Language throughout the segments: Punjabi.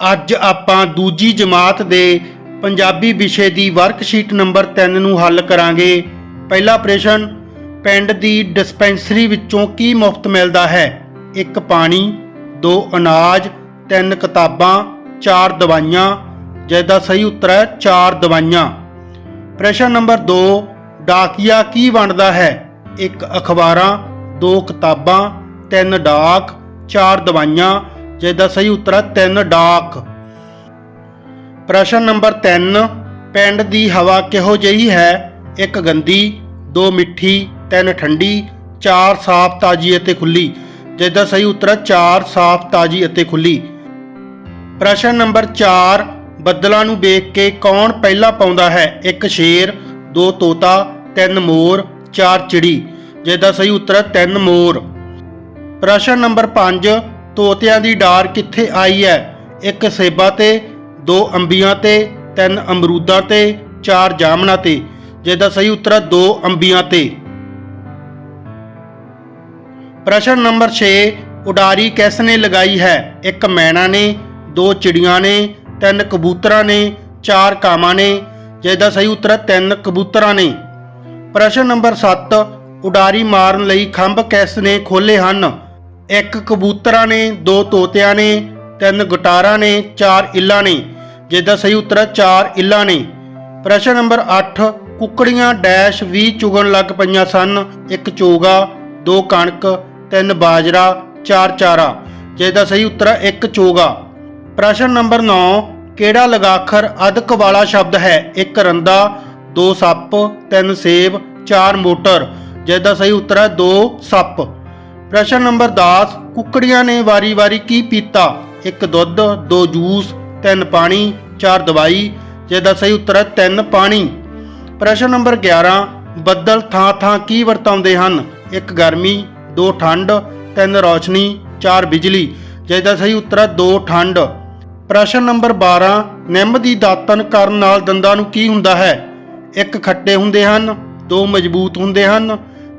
ਅੱਜ ਆਪਾਂ ਦੂਜੀ ਜਮਾਤ ਦੇ ਪੰਜਾਬੀ ਵਿਸ਼ੇ ਦੀ ਵਰਕਸ਼ੀਟ ਨੰਬਰ 3 ਨੂੰ ਹੱਲ ਕਰਾਂਗੇ। ਪਹਿਲਾ ਪ੍ਰਸ਼ਨ, ਪਿੰਡ ਦੀ ਡਿਸਪੈਂਸਰੀ ਵਿੱਚੋਂ ਕੀ ਮੁਫਤ ਮਿਲਦਾ ਹੈ? ਇੱਕ ਪਾਣੀ, ਦੋ ਅਨਾਜ, ਤਿੰਨ ਕਿਤਾਬਾਂ, ਚਾਰ ਦਵਾਈਆਂ। ਜਿਹਦਾ ਸਹੀ ਉੱਤਰ ਹੈ, ਚਾਰ ਦਵਾਈਆਂ। ਪ੍ਰਸ਼ਨ ਨੰਬਰ 2 ਡਾਕੀਆ ਕੀ ਵੰਡਦਾ ਹੈ? ਇੱਕ ਅਖਬਾਰਾਂ, ਦੋ ਕਿਤਾਬਾਂ, ਤਿੰਨ ਡਾਕ, ਚਾਰ ਦਵਾਈਆਂ। ਜਿਹਦਾ ਸਹੀ ਉੱਤਰ ਹੈ ਤਿੰਨ ਡਾਕ। ਪ੍ਰਸ਼ਨ ਨੰਬਰ 3 ਪਿੰਡ ਦੀ ਹਵਾ ਕਿਹੋ ਜਿਹੀ ਹੈ? ਇੱਕ ਗੰਦੀ, ਦੋ ਮਿੱਠੀ, ਤਿੰਨ ਠੰਡੀ, ਚਾਰ ਸਾਫ਼ ਤਾਜ਼ੀ ਅਤੇ ਖੁੱਲੀ ਜਿਹਦਾ ਸਹੀ ਉੱਤਰ ਹੈ ਚਾਰ ਸਾਫ਼ ਤਾਜ਼ੀ ਅਤੇ ਖੁੱਲੀ ਪ੍ਰਸ਼ਨ ਨੰਬਰ 4 ਬੱਦਲਾਂ ਨੂੰ ਵੇਖ ਕੇ ਕੌਣ ਪਹਿਲਾਂ ਪਾਉਂਦਾ ਹੈ? ਇੱਕ ਸ਼ੇਰ, ਦੋ ਤੋਤਾ, ਤਿੰਨ ਮੋਰ, ਚਾਰ ਚਿੜੀ। ਜਿਹਦਾ ਸਹੀ ਉੱਤਰ ਹੈ ਤਿੰਨ ਮੋਰ। ਪ੍ਰਸ਼ਨ ਨੰਬਰ 5 ਤੋਤਿਆਂ ਦੀ ਡਾਰ ਕਿੱਥੇ ਆਈ ਹੈ? ਇੱਕ ਸੇਬਾਂ ਤੇ, ਦੋ ਅੰਬੀਆਂ ਤੇ, ਤਿੰਨ ਅਮਰੂਦਾਂ ਤੇ, ਚਾਰ ਜਾਮਨਾਂ ਤੇ। ਜਿਹਦਾ ਸਹੀ ਉੱਤਰ ਹੈ ਦੋ ਅੰਬੀਆਂ ਤੇ। ਪ੍ਰਸ਼ਨ ਨੰਬਰ 6 ਉਡਾਰੀ ਕਿਸ ਨੇ ਲਗਾਈ ਹੈ? ਇੱਕ ਮੈਨਾ ਨੇ, ਦੋ ਚਿੜੀਆਂ ਨੇ, ਤਿੰਨ ਕਬੂਤਰਾਂ ਨੇ, ਚਾਰ ਕਾਮਾਂ ਨੇ। ਜਿਹਦਾ ਸਹੀ ਉੱਤਰ ਹੈ ਤਿੰਨ ਕਬੂਤਰਾਂ ਨੇ। ਪ੍ਰਸ਼ਨ ਨੰਬਰ 7 ਉਡਾਰੀ ਮਾਰਨ ਲਈ ਖੰਭ ਕਿਸ ਨੇ ਖੋਲੇ ਹਨ? ਇੱਕ ਕਬੂਤਰਾਂ ਨੇ, ਦੋ ਤੋਤਿਆਂ ਨੇ, ਤਿੰਨ ਗੁਟਾਰਾਂ ਨੇ, ਚਾਰ ਇੱਲਾਂ ਨੇ। ਜਿਹਦਾ ਸਹੀ ਉੱਤਰ ਹੈ, ਚਾਰ ਇੱਲਾਂ ਨੇ। ਪ੍ਰਸ਼ਨ ਨੰਬਰ 8 ਕੁੱਕੜੀਆਂ ਡੈਸ਼ 20 ਚੁਗਣ ਲੱਗ ਪਈਆਂ ਸਨ। ਇੱਕ ਚੋਗਾ, ਦੋ ਕਣਕ, ਤਿੰਨ ਬਾਜਰਾ, ਚਾਰ ਚਾਰਾ। ਜਿਹਦਾ ਸਹੀ ਉੱਤਰ ਹੈ, ਇੱਕ ਚੋਗਾ। ਪ੍ਰਸ਼ਨ ਨੰਬਰ 9 ਕਿਹੜਾ ਲਗਾਖਰ ਅਧਕ ਵਾਲਾ ਸ਼ਬਦ ਹੈ? ਇੱਕ ਰੰਦਾ, ਦੋ ਸੱਪ, ਤਿੰਨ ਸੇਬ, ਚਾਰ ਮੋਟਰ। ਜਿਹਦਾ ਸਹੀ ਉੱਤਰ ਹੈ, ਦੋ ਸੱਪ। ਪ੍ਰਸ਼ਨ ਨੰਬਰ 10 ਕੁੱਕੜੀਆਂ ਨੇ ਵਾਰੀ-ਵਾਰੀ ਕੀ ਪੀਤਾ? ਇੱਕ ਦੁੱਧ, ਦੋ ਜੂਸ, ਤਿੰਨ ਪਾਣੀ, ਚਾਰ ਦਵਾਈ ਜਿਹਦਾ ਸਹੀ ਉੱਤਰ ਹੈ ਤਿੰਨ ਪਾਣੀ। ਪ੍ਰਸ਼ਨ ਨੰਬਰ 11 ਬੱਦਲ ਥਾਂ-ਥਾਂ ਕੀ ਵਰਤਾਉਂਦੇ ਹਨ? ਇੱਕ ਗਰਮੀ, ਦੋ ਠੰਡ, ਤਿੰਨ ਰੌਸ਼ਨੀ, ਚਾਰ ਬਿਜਲੀ ਜਿਹਦਾ ਸਹੀ ਉੱਤਰ ਹੈ ਦੋ ਠੰਡ। ਪ੍ਰਸ਼ਨ ਨੰਬਰ 12 ਨਿੰਮ ਦੀ ਦਾਤਨ ਕਰਨ ਨਾਲ ਦੰਦਾਂ ਨੂੰ ਕੀ ਹੁੰਦਾ ਹੈ? ਇੱਕ ਖੱਟੇ ਹੁੰਦੇ ਹਨ, ਦੋ ਮਜ਼ਬੂਤ ਹੁੰਦੇ ਹਨ,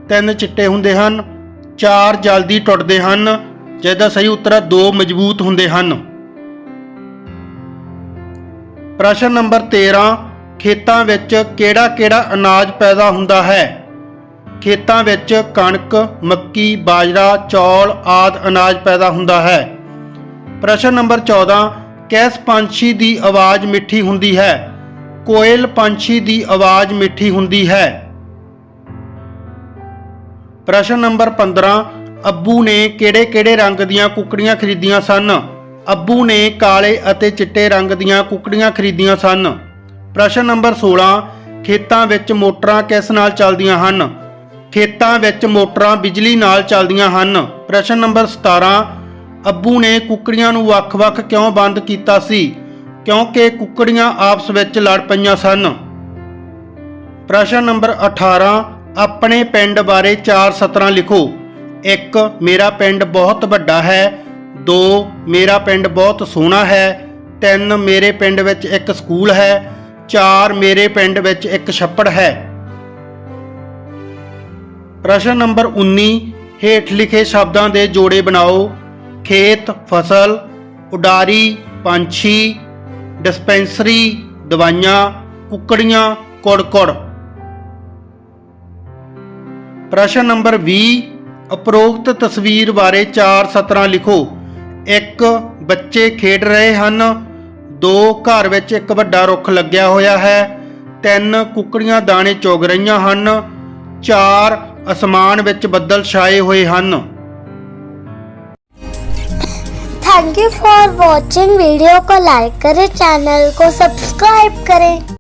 ਤਿੰਨ ਚਿੱਟੇ ਹੁੰਦੇ ਹਨ ਚਾਰ ਜਲਦੀ ਟੁੱਟਦੇ ਹਨ ਜਿਹਦਾ ਸਹੀ ਉੱਤਰ ਹੈ ਦੋ ਮਜ਼ਬੂਤ ਹੁੰਦੇ ਹਨ। ਪ੍ਰਸ਼ਨ ਨੰਬਰ 13 ਖੇਤਾਂ ਵਿੱਚ ਕਿਹੜਾ-ਕਿਹੜਾ ਅਨਾਜ ਪੈਦਾ ਹੁੰਦਾ ਹੈ? ਖੇਤਾਂ ਵਿੱਚ ਕਣਕ, ਮੱਕੀ, ਬਾਜਰਾ, ਚੌਲ ਆਦ ਅਨਾਜ ਪੈਦਾ ਹੁੰਦਾ ਹੈ। ਪ੍ਰਸ਼ਨ ਨੰਬਰ 14 ਕਿਸ ਪੰਛੀ ਦੀ ਆਵਾਜ਼ ਮਿੱਠੀ ਹੁੰਦੀ ਹੈ? ਕੋਇਲ ਪੰਛੀ ਦੀ ਆਵਾਜ਼ ਮਿੱਠੀ ਹੁੰਦੀ ਹੈ? ਪ੍ਰਸ਼ਨ ਨੰਬਰ 15 ਅੱਬੂ ਨੇ ਕਿਹੜੇ-ਕਿਹੜੇ ਰੰਗ ਦੀਆਂ ਕੁੱਕੜੀਆਂ ਖਰੀਦੀਆਂ ਸਨ? ਅੱਬੂ ਨੇ ਕਾਲੇ ਅਤੇ ਚਿੱਟੇ ਰੰਗ ਦੀਆਂ ਕੁੱਕੜੀਆਂ ਖਰੀਦੀਆਂ ਸਨ। ਪ੍ਰਸ਼ਨ ਨੰਬਰ 16 ਖੇਤਾਂ ਵਿੱਚ ਮੋਟਰਾਂ ਕਿਸ ਨਾਲ ਚੱਲਦੀਆਂ ਹਨ? ਖੇਤਾਂ ਵਿੱਚ ਮੋਟਰਾਂ ਬਿਜਲੀ ਨਾਲ ਚੱਲਦੀਆਂ ਹਨ। ਪ੍ਰਸ਼ਨ ਨੰਬਰ 17 ਅੱਬੂ ਨੇ ਕੁੱਕੜੀਆਂ ਨੂੰ ਵੱਖ-ਵੱਖ ਕਿਉਂ ਬੰਦ ਕੀਤਾ ਸੀ? ਕਿਉਂਕਿ ਕੁੱਕੜੀਆਂ ਆਪਸ ਵਿੱਚ ਲੜ ਪਈਆਂ ਸਨ। ਪ੍ਰਸ਼ਨ ਨੰਬਰ 18 ਆਪਣੇ ਪਿੰਡ ਬਾਰੇ ਚਾਰ ਸਤਰਾਂ ਲਿਖੋ। 1 ਮੇਰਾ ਪਿੰਡ ਬਹੁਤ ਵੱਡਾ ਹੈ। 2 ਮੇਰਾ ਪਿੰਡ ਬਹੁਤ ਸੋਹਣਾ ਹੈ। 3 ਮੇਰੇ ਪਿੰਡ ਵਿੱਚ ਇੱਕ ਸਕੂਲ ਹੈ। 4 ਮੇਰੇ ਪਿੰਡ ਵਿੱਚ ਇੱਕ ਛੱਪੜ ਹੈ। ਪ੍ਰਸ਼ਨ ਨੰਬਰ 19 ਹੇਠ ਲਿਖੇ ਸ਼ਬਦਾਂ ਦੇ ਜੋੜੇ ਬਣਾਓ। ਖੇਤ, ਫਸਲ, ਉਡਾਰੀ, ਪੰਛੀ, ਡਿਸਪੈਂਸਰੀ, ਦਵਾਈਆਂ, ਕੁੱਕੜੀਆਂ, ਕੁੜਕੁੜ। ਪ੍ਰਸ਼ਨ ਨੰਬਰ 20 ਉਪਰੋਕਤ ਤਸਵੀਰ ਬਾਰੇ ਚਾਰ ਸਤਰਾਂ ਲਿਖੋ 1 ਬੱਚੇ ਖੇਡ ਰਹੇ ਹਨ 2 ਘਰ ਵਿੱਚ ਇੱਕ ਵੱਡਾ ਰੁੱਖ ਲੱਗਿਆ ਹੋਇਆ ਹੈ 3 ਕੁੱਕੜੀਆਂ ਦਾਣੇ ਚੁਗ ਰਹੀਆਂ ਹਨ 4 ਅਸਮਾਨ ਵਿੱਚ ਬੱਦਲ ਛਾਏ ਹੋਏ ਹਨ thank you for watching video को लाइक करें चैनल को सब्सक्राइब करें